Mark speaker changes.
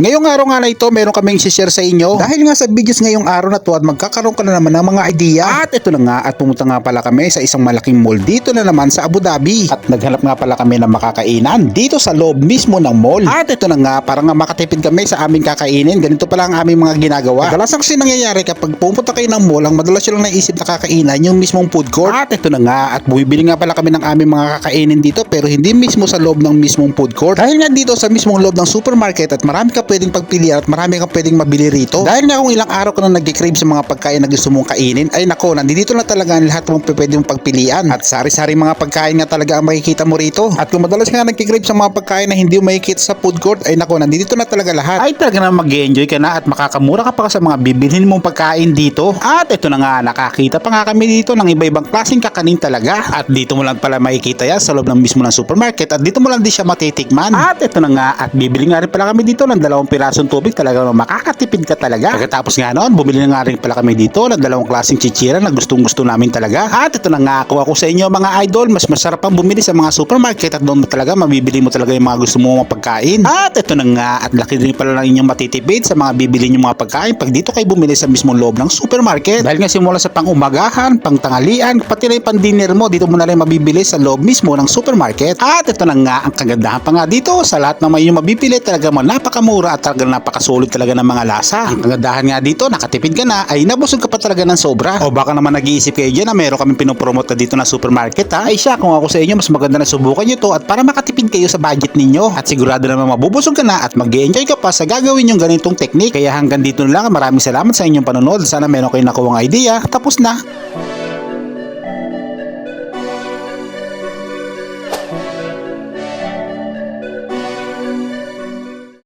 Speaker 1: Ngayong araw nga na ito, meron kaming share sa inyo. Dahil nga sa videos ngayong araw na to at magkakaroon ka na naman ng mga idea. At ito na nga at pumunta nga pala kami sa isang malaking mall dito na naman sa Abu Dhabi. At naghanap nga pala kami ng makakainan dito sa loob mismo ng mall. At ito na nga, para nga makatipid kami sa aming kakainin. Ganito pala ang aming mga ginagawa. Madalas kasi nangyayari kapag pumunta kayo ng mall, ang madalas yun lang naisip na kakainan yung mismong food court. At ito na nga, at bumibili nga pala kami ng aming mga kakainin dito pero hindi mismo sa loob ng mismong food court. Dahil nga dito sa mismong loob ng supermarket at marami ka pwedeng pagpilian at marami kang pwedeng mabili rito. Dahil nga kung ilang araw ka na nag-crave sa mga pagkain na gusto mong kainin, ay nako, nandito na talaga ang lahat mong pwedeng pagpilian. At sari-sari mga pagkain nga talaga ang makikita mo rito. At kung madalas nga nag-crave sa mga pagkain na hindi mo makikita sa food court, ay nako, nandito na talaga lahat. Ay talaga na mag-enjoy ka na at makakamura ka pa sa mga bibilhin mong pagkain dito. At ito na nga, nakakita pa nga kami dito ng iba-ibang klaseng kakanin talaga. At dito mo lang pala makikita yan sa loob ng mismo ng supermarket at dito mo lang din siya matitikman. At ito na nga, at bibili nga rin pala kami dito ng dalawang pirasong tubig talaga makakatipid ka talaga. Pagkatapos nga noon, bumili na nga rin pala kami dito ng dalawang klaseng chichira na gustong gusto namin talaga. At ito na nga, kuha ko sa inyo mga idol, mas masarap ang bumili sa mga supermarket at doon mo talaga mabibili mo talaga yung mga gusto mo mga pagkain. At ito na nga, at laki din pala ng inyong matitipid sa mga bibili nyo mga pagkain pag dito kayo bumili sa mismong loob ng supermarket. Dahil nga simula sa pang-umagahan, pang-tanghalian, pati na yung pang-dinner mo, dito mo na rin mabibili sa loob mismo ng supermarket. At ito na nga, ang kagandahan pa nga dito, sa lahat ng inyong mabibili, talaga mo napakamura at talaga napakasulit talaga ng mga lasa. Ang kagandahan nga dito, nakatipid ka na, ay nabusog ka pa talaga ng sobra. O baka naman nag-iisip kayo dyan na meron kami pinopromote na dito na supermarket ha. Ay siya, kung ako sa inyo, mas maganda na subukan nyo to at para makatipid kayo sa budget ninyo. At sigurado naman mabubusog ka na at mag enjoy ka pa sa gagawin yung ganitong technique. Kaya hanggang dito na lang, maraming salamat sa inyong panonood. Sana meron kayong nakuha idea. Tapos na.